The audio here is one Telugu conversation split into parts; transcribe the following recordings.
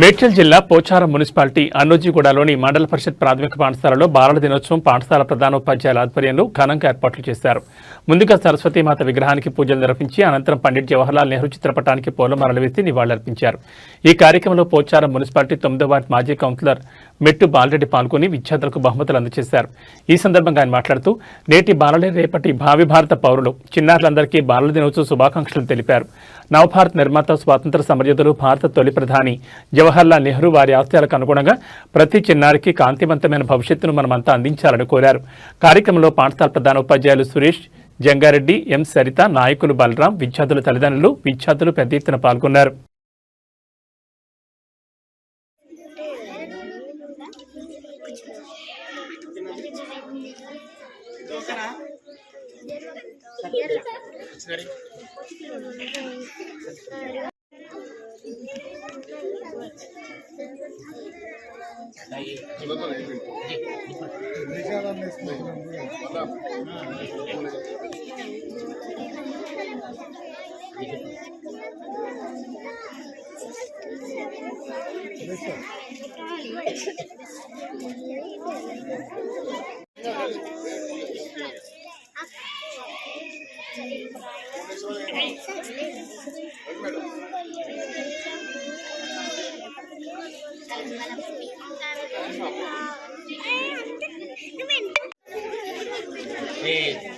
మేడ్చల్ జిల్లా పోచారం మున్సిపాలిటీ అన్నోజీగూడలోని మండల పరిషత్ ప్రాథమిక పాఠశాలలో బాలల దినోత్సవం పాఠశాల ప్రధానోపాధ్యాయుల ఆధ్వర్యంలో ఘనంగా ఏర్పాట్లు చేశారు. ముందుగా సరస్వతీమాత విగ్రహానికి పూజలు నిర్వహించి అనంతరం పండిట్ జవహర్లాల్ నెహ్రూ చిత్రపటానికి పూలమాలలు వేసి నివాళులర్పించారు. ఈ కార్యక్రమంలో పోచారం మున్సిపాలిటీ తొమ్మిదో వార్డు మాజీ కౌన్సిలర్ మెట్టు బాలరెడ్డి పాల్గొని విద్యార్థులకు బహుమతులు అందజేశారు. ఈ సందర్భంగా ఆయన మాట్లాడుతూ నేటి బాలలే రేపటి భావి భారత పౌరులు. చిన్నారులందరికీ బాలల దినోత్సవ శుభాకాంక్షలు తెలిపారు. నవభారత్ నిర్మాత స్వాతంత్ర సమరయోధులు భారత తొలి ప్రధాని. జవహర్లాల్ నెహ్రూ వారి ఆశయాలకు అనుగుణంగా ప్రతి చిన్నారికి కాంతివంతమైన భవిష్యత్తును మనమంతా అందించాలని కోరారు. కార్యక్రమంలో పాఠశాల ప్రధాన ఉపాధ్యాయులు సురేష్ జంగారెడ్డి ఎం. సరిత నాయకులు బలరాం విద్యార్థుల తల్లిదండ్రులు విద్యార్థులు పెద్ద ఎత్తున పాల్గొన్నారు. చూసారా సరే Thank you. Hey.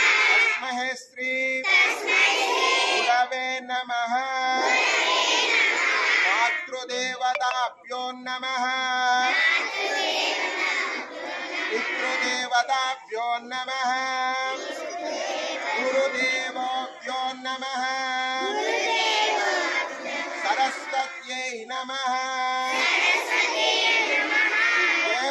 नमः। मातृदेवताभ्यो नमः। पितृदेवताभ्यो नमः। गुरुदेवभ्यो नमः। सरस्वत्यै नमः।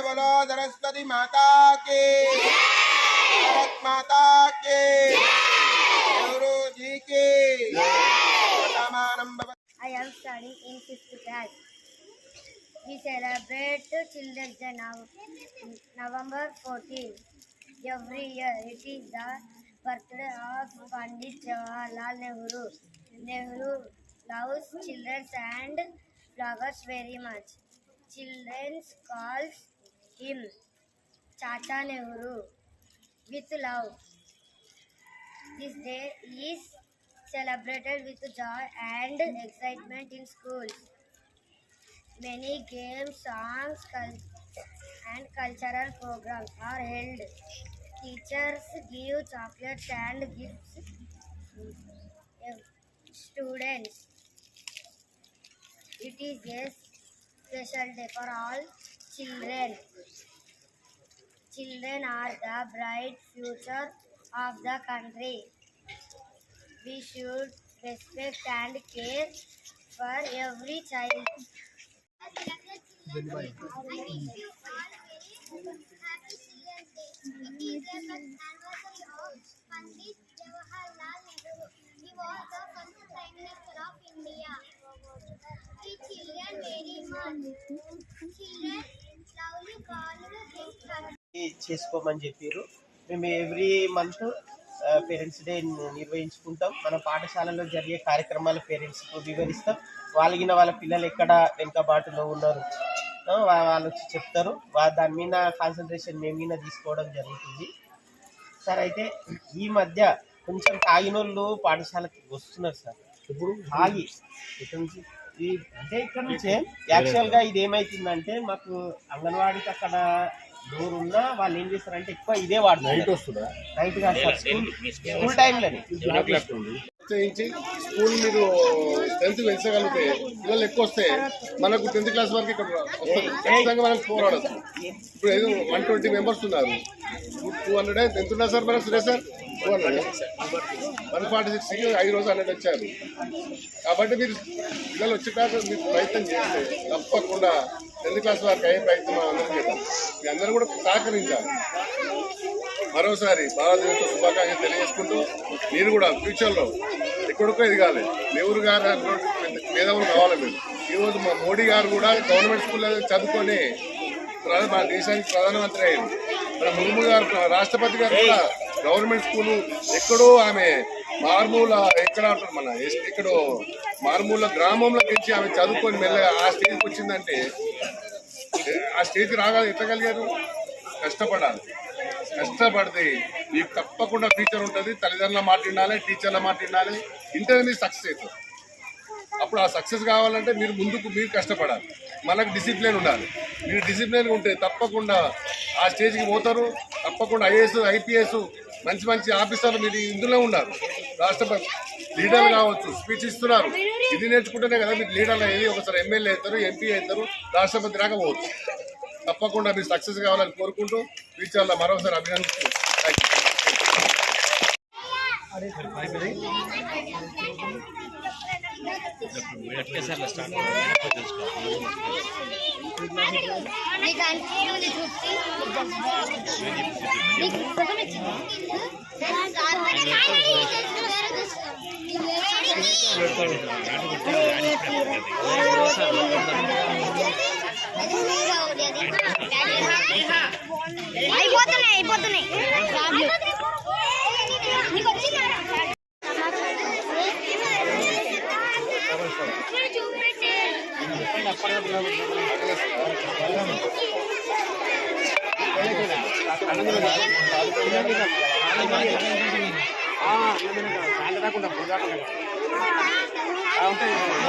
बोलो, सरस्वती माता के। भारत माता के। Celebrate Children's Day now, November 14. Every year, it is the birthday of Pandit Jawaharlal Nehru. Nehru loves children and flowers very much. Children calls him Chacha Nehru with love. This day is celebrated with joy and excitement in schools. Many games, songs, and cultural programs are held. Teachers give chocolates and gifts to students. It is a special day for all children. Children are the bright future of the country. We should respect and care for every child. చేసుకోమని చెప్పారు మేము ఎవ్రీ మంత్ పేరెంట్స్ డే నిర్వహించుకుంటాం. మన పాఠశాలలో జరిగే కార్యక్రమాలు పేరెంట్స్కు వివరిస్తాం. వాళ్ళగిన వాళ్ళ పిల్లలు ఎక్కడ వెనుకబాటులో ఉన్నారు? వాళ్ళు వచ్చి చెప్తారు. దాని మీద కాన్సన్ట్రేషన్ మేము మీద తీసుకోవడం జరుగుతుంది. సార్ అయితే ఈ మధ్య కొంచెం తాగినోళ్ళు పాఠశాలకి వస్తున్నారు సార్. ఇప్పుడు తాగి అంటే ఇక్కడ నుంచే యాక్చువల్గా ఇది ఏమైతుందంటే మాకు అంగన్వాడికి అక్కడ డోర్ ఉన్నా వాళ్ళు ఏం చేస్తారంటే ఎక్కువ ఇదే వాడుతున్నారు. వస్తుందా? Night sir. స్కూల్ స్కూల్ టైంలోనే చేయించి స్కూల్ మీరు టెన్త్ పెంచగలిగితే పిల్లలు ఎక్కువ వస్తే మనకు టెన్త్ క్లాస్ వరకు ఇక్కడ వస్తుంది. ఖచ్చితంగా మనకు పోరాడచ్చు. ఇప్పుడు ఏదో వన్ ట్వంటీ మెంబర్స్ ఉన్నారు. Two hundred? ఎంత ఉన్నారు సార్? మనకు Suresh sir? Two hundred? One forty సిక్స్కి ఐదు రోజులు హండ్రెడ్ వచ్చారు. కాబట్టి మీరు పిల్లలు వచ్చేటాక మీరు ప్రయత్నం చేస్తే తప్పకుండా టెన్త్ క్లాస్ వరకు అయ్యే ప్రయత్నం మనం అందరం చేద్దాం. మీ అందరూ కూడా సహకరించాలి. మరోసారి భారతదేశ శుభాకాంక్షలు తెలియజేసుకుంటూ మీరు కూడా ఫ్యూచర్లో ఎక్కడికో ఎదగాలి నెహ్రూ గారు అటువంటి పెద్ద మేధావులు కావాలి మీరు. ఈరోజు మా మోడీ గారు కూడా గవర్నమెంట్ స్కూల్లో చదువుకొని ప్ర- మన దేశానికి ప్రధానమంత్రి అయ్యారు. మన ముర్ము గారు రాష్ట్రపతి గారు కూడా గవర్నమెంట్ స్కూలు ఎక్కడో ఆమె మార్మూల ఎక్కడ అంటారు మన ఎక్కడో మారుమూల గ్రామంలో నుంచి ఆమె చదువుకొని మెల్లగా ఆ స్టేజ్కి వచ్చిందంటే ఆ స్టేజ్కి రాగా ఎత్తగలిగారు కష్టపడాలి. కష్టపడితే మీకు తప్పకుండా ఫ్యూచర్ ఉంటుంది. తల్లిదండ్రుల మాట వినాలి టీచర్ల మాట వినాలి. ఇంటర్ మీరు సక్సెస్ అవుతుంది. అప్పుడు ఆ సక్సెస్ కావాలంటే మీరు ముందుకు మీరు కష్టపడాలి. మనకు డిసిప్లిన్ ఉండాలి. మీరు డిసిప్లిన్ ఉంటే తప్పకుండా ఆ స్టేజ్కి పోతారు. తప్పకుండా ఐఏఎస్ ఐపీఎస్ మంచి మంచి ఆఫీసర్లు మీరు ఇందులో ఉన్నారు. రాష్ట్రపతి లీడర్ కావచ్చు స్పీచ్ ఇస్తున్నారు. ఇది నేర్చుకుంటేనే కదా మీరు లీడర్లు అయ్యి ఒకసారి ఎమ్మెల్యే అవుతారు ఎంపీ అవుతారు రాష్ట్రపతి రాకపోవచ్చు తప్పకుండా మీరు సక్సెస్ కావాలని కోరుకుంటూ ఫ్యూచర్లో మరోసారి అభినందిస్తూ థ్యాంక్ అయిపోతున్నాయి అయిపోతున్నాయి. నీకు వచ్చిందా 快点啊小朋友